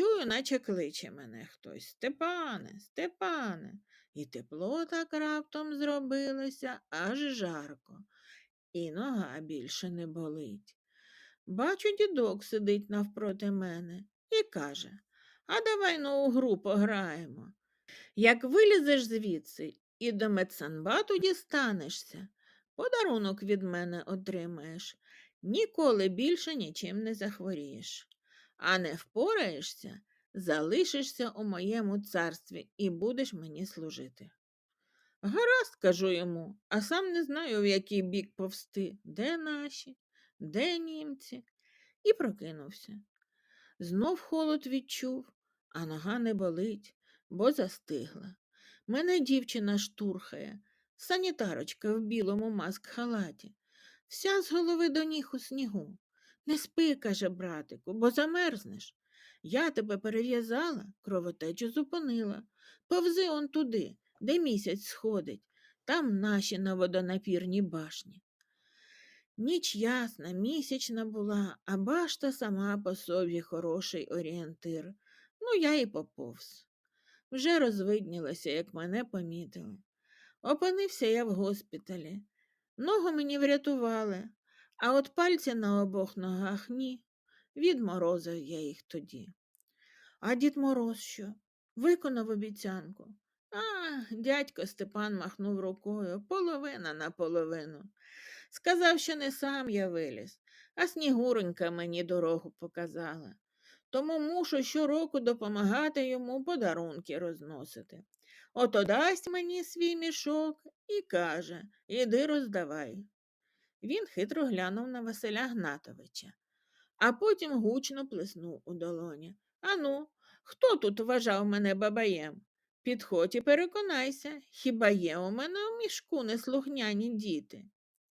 чую, наче кличе мене хтось. Степане, Степане. І тепло так раптом зробилося, аж жарко, і нога більше не болить. Бачу, дідок сидить навпроти мене і каже А давай нову гру пограємо. Як вилізеш звідси і до медсанбату дістанешся, подарунок від мене отримаєш, ніколи більше нічим не захворієш. А не впораєшся, залишишся у моєму царстві і будеш мені служити. Гаразд, кажу йому, а сам не знаю, в який бік повсти, де наші, де німці, і прокинувся. Знов холод відчув, а нога не болить, бо застигла. Мене дівчина штурхає, санітарочка в білому маск-халаті, вся з голови до ніг у снігу. Не спи, каже братику, бо замерзнеш. Я тебе перев'язала, кровотечу зупинила. Повзи он туди, де місяць сходить, там наші на водонапірній башні. Ніч ясна, місячна була, а башта сама по собі хороший орієнтир. Ну, я і поповз. Вже розвиднілося, як мене помітили. Опинився я в госпіталі. Ногу мені врятували, а от пальці на обох ногах ні. Відморозив я їх тоді. А дід Мороз що? Виконав обіцянку. А, дядько Степан махнув рукою, половина на половину. Сказав, що не сам я виліз, а снігуронька мені дорогу показала. Тому мушу щороку допомагати йому подарунки розносити. Ото дасть мені свій мішок і каже Іди роздавай. Він хитро глянув на Василя Гнатовича, а потім гучно плеснув у долоні. Ану, хто тут вважав мене бабаєм? Підходь і переконайся, хіба є у мене в мішку неслухняні діти?